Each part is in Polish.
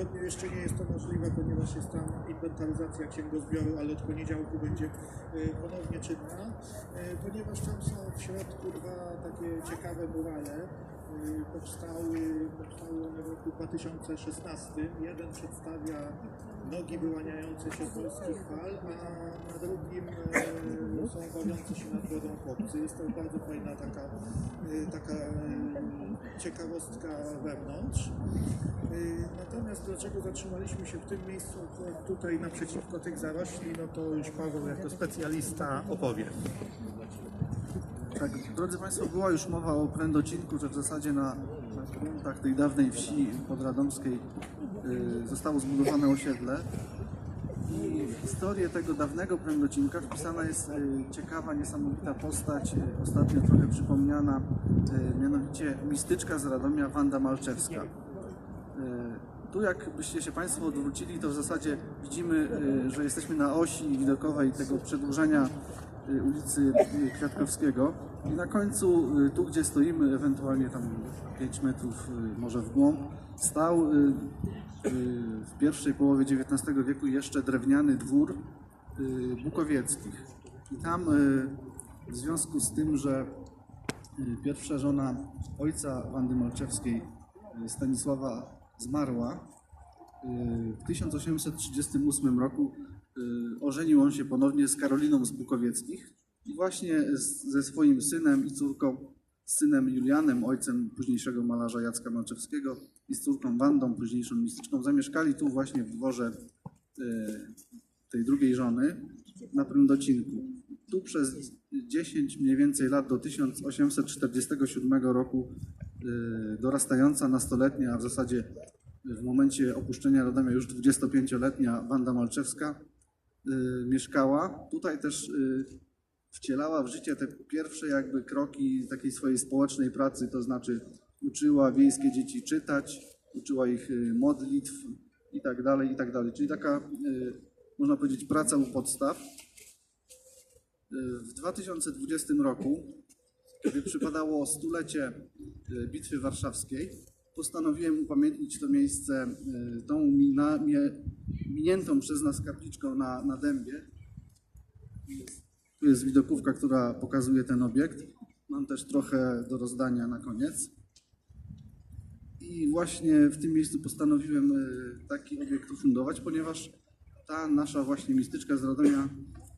tygodniu jeszcze nie jest to możliwe, ponieważ jest tam inwentaryzacja księgozbioru, ale od poniedziałku będzie y, ponownie czynna, y, ponieważ tam są w środku dwa takie ciekawe murale. Y, Powstały, powstały one w roku 2016. Jeden przedstawia nogi wyłaniające się z polskich fal, a na drugim są bawiący się nad wodą chłopcy. Jest to bardzo fajna taka, taka ciekawostka wewnątrz. E, Natomiast dlaczego zatrzymaliśmy się w tym miejscu akurat tutaj naprzeciwko tych zarośli, no to już Paweł jako specjalista opowie. Tak, drodzy Państwo, była już mowa o prędocinku, że w zasadzie na, na gruntach tej dawnej wsi podradomskiej y, zostało zbudowane osiedle. I historię tego dawnego prędocinka wpisana jest y, ciekawa, niesamowita postać, y, ostatnio trochę przypomniana, y, mianowicie mistyczka z Radomia Wanda Malczewska. Tu jakbyście się Państwo odwrócili, to w zasadzie widzimy, że jesteśmy na osi widokowej tego przedłużenia ulicy Kwiatkowskiego i na końcu, tu gdzie stoimy, ewentualnie tam 5 metrów może w głąb, stał y, y, w pierwszej połowie XIX wieku jeszcze drewniany dwór y, Bukowieckich. I tam w związku z tym, że pierwsza żona ojca Wandy Malczewskiej, Stanisława, zmarła, w 1838 roku ożenił on się ponownie z Karoliną z Bukowieckich i właśnie ze swoim synem i córką, z synem Julianem, ojcem późniejszego malarza Jacka Malczewskiego i z córką Wandą, późniejszą mistyczką, zamieszkali tu właśnie w dworze y, tej drugiej żony na Prędocinku. Tu przez 10 mniej więcej lat do 1847 roku y, dorastająca nastoletnia, a w zasadzie w momencie opuszczenia Radomia już 25-letnia Wanda Malczewska y, mieszkała. Tutaj też wcielała w życie te pierwsze jakby kroki takiej swojej społecznej pracy, to znaczy uczyła wiejskie dzieci czytać, uczyła ich y, modlitw i tak dalej, i tak dalej. Czyli taka, y, można powiedzieć, praca u podstaw. Y, W 2020 roku, kiedy przypadało stulecie Bitwy Warszawskiej, postanowiłem upamiętnić to miejsce tą mina, miniętą przez nas kapliczką na, na dębie. Tu jest widokówka, która pokazuje ten obiekt. Mam też trochę do rozdania na koniec. I właśnie w tym miejscu postanowiłem y, taki obiekt ufundować, ponieważ ta nasza właśnie mistyczka z Radomia,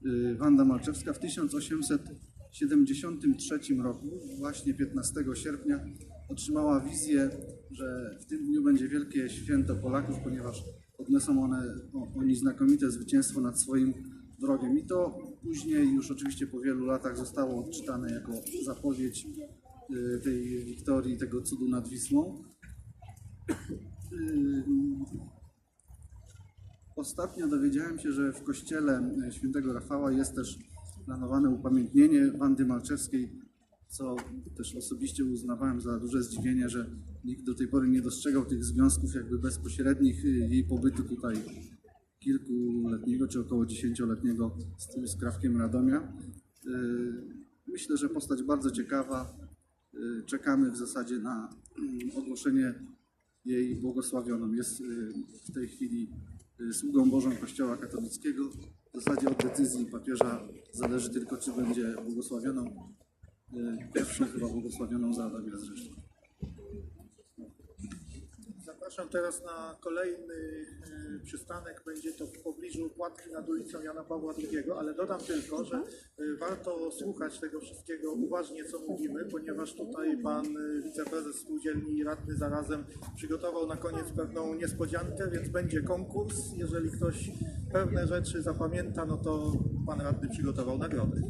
y, Wanda Malczewska w 1873 roku, właśnie 15 sierpnia, otrzymała wizję, że w tym dniu będzie wielkie święto Polaków, ponieważ odniosą one, oni znakomite zwycięstwo nad swoim wrogiem. I to później, już oczywiście po wielu latach, zostało odczytane jako zapowiedź y, tej wiktorii, tego cudu nad Wisłą. Y, Ostatnio dowiedziałem się, że w kościele e, świętego Rafała jest też planowane upamiętnienie Wandy Malczewskiej, co też osobiście uznawałem za duże zdziwienie, że nikt do tej pory nie dostrzegał tych związków jakby bezpośrednich y, jej pobytu tutaj kilkuletniego czy około dziesięcioletniego z tym skrawkiem Radomia. Y, Myślę, że postać bardzo ciekawa. Y, Czekamy w zasadzie na mm, ogłoszenie jej błogosławioną. Jest y, w tej chwili sługą Bożą Kościoła katolickiego. W zasadzie od decyzji papieża zależy tylko, czy będzie błogosławioną, pierwszą chyba błogosławioną za Adamia zresztą. Zapraszam teraz na kolejny y, przystanek. Będzie to w pobliżu Płatki nad ulicą Jana Pawła II, ale dodam tylko, że y, warto słuchać tego wszystkiego uważnie, co mówimy, ponieważ tutaj pan y, wiceprezes spółdzielni i radny zarazem przygotował na koniec pewną niespodziankę, więc będzie konkurs. Jeżeli ktoś pewne rzeczy zapamięta, no to pan radny przygotował nagrody.